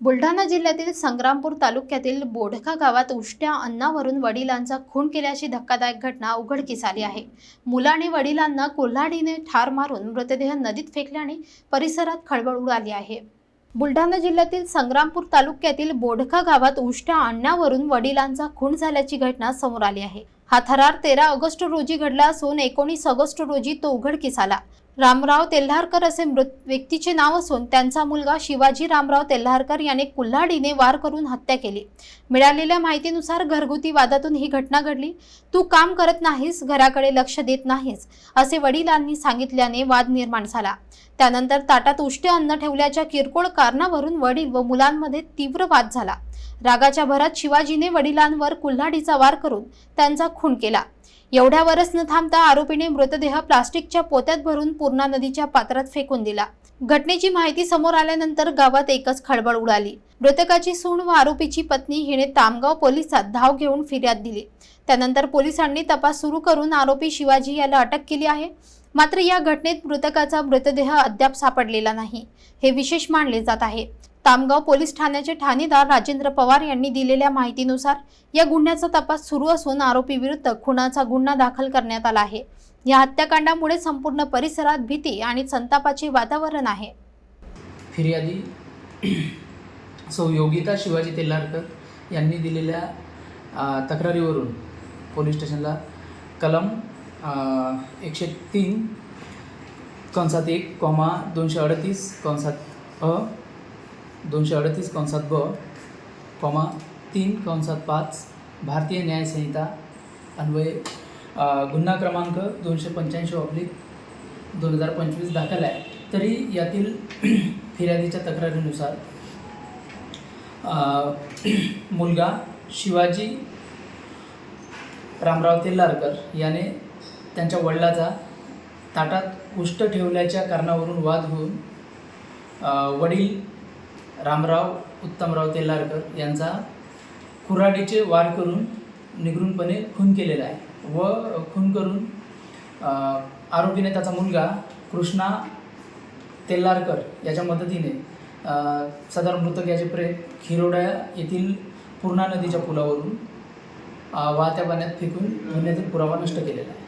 बुलढाणा जिल्ह्यातील संग्रामपूर तालुक्यातील बोढका गावात उष्ट्या अन्नावरून वडिलांचा खून केल्याची धक्कादायक घटना उघडकीस आली आहे. मुलाने वडिलांना कोल्हाडीने ठार मारून मृतदेह नदीत फेकल्याने परिसरात खळबळ उडाली आहे. बुलढाणा जिल्ह्यातील संग्रामपूर तालुक्यातील बोढका गावात उष्ट्या अन्नावरून वडिलांचा खून झाल्याची घटना समोर आली आहे. हा थरार तेरा ऑगस्ट रोजी घडला असून एकोणीस ऑगस्ट रोजी तो उघडकीस आला. रामराव तेल्हारकर असे मृत व्यक्तीचे नाव असून त्यांचा मुलगा शिवाजी रामराव तेल्हारकर याने कुल्हाडीने वार करून हत्या केली. मिळालेल्या माहितीनुसार घरगुती वादातून ही घटना घडली. तू काम करत नाहीस घराकडे लक्ष देत नाहीस असे वडिलांनी सांगितल्याने वाद निर्माण झाला. त्यानंतर ताटात उष्टे अन्न ठेवल्याच्या किरकोळ कारणावरून वडील व मुलांमध्ये तीव्र वाद झाला. रागाच्या भरात शिवाजीने वडिलांवर कुल्हाडीचा वार करून त्यांचा खून केला. एवढ्यावरच न थांबता आरोपीने मृतदेह प्लास्टिकच्या पोत्यात भरून पूर्णा नदीच्या पात्रात फेकून दिला. घटनेची माहिती समोर आल्यानंतर गावात एकच खळबळ उडाली. मृतकाची सून व आरोपीची पत्नी हिने तामगाव पोलिसात धाव घेऊन फिर्याद दिली. त्यानंतर पोलिसांनी तपास सुरू करून आरोपी शिवाजी याला अटक केली आहे. मात्र या घटनेत मृतकाचा मृतदेह अद्याप सापडलेला नाही. हे विशेष मानले जात आहे. तामगाव पोलीस ठाण्याचे ठाणेदार राजेंद्र पवार यांनी दिलेल्या माहितीनुसार या गुन्ह्याचा तपास सुरू असून आरोपी विरुद्ध खुनाचा गुन्हा दाखल करण्यात आला आहे. या हत्याकांडामुळे संपूर्ण परिसरात भीती आणि संतापाचे वातावरण आहे. फिर्यादी सौ योगिता शिवाजी तेलारकर यांनी दिलेल्या तक्रारीवरून पोलीस स्टेशनला कलम एकशे तीन कंसात एक कॉमा दोनशे अडतीस कंसात अ दोनशे अडतीस कंसात ब कॉमा तीन कंसात पाच भारतीय न्यायसंहिता अन्वये गुन्हा क्रमांक दोनशे पंच्याऐंशी ऑब्लिक दोन हजार पंचवीस दाखल आहे. तरी यातील फिर्यादीच्या तक्रारीनुसार मुलगा शिवाजी रामराव तेल्लारकर याने त्यांच्या वडिलाचा ताटात उष्ट ठेवल्याच्या कारणावरून वाद होऊन वडील रामराव उत्तमराव तेल्लारकर यांचा कुऱ्हाडीचे वार करून निगरूनपणे खून केलेला आहे. व खून करून आरोपीने त्याचा मुलगा कृष्णा तेल्लारकर याच्या मदतीने सदर मृतक याचे प्रेत खिरोडा येथील पूर्णा नदीच्या पुलावरून वाहत्या पाण्यात फेकून धुण्यातील पुरावा नष्ट केलेला आहे.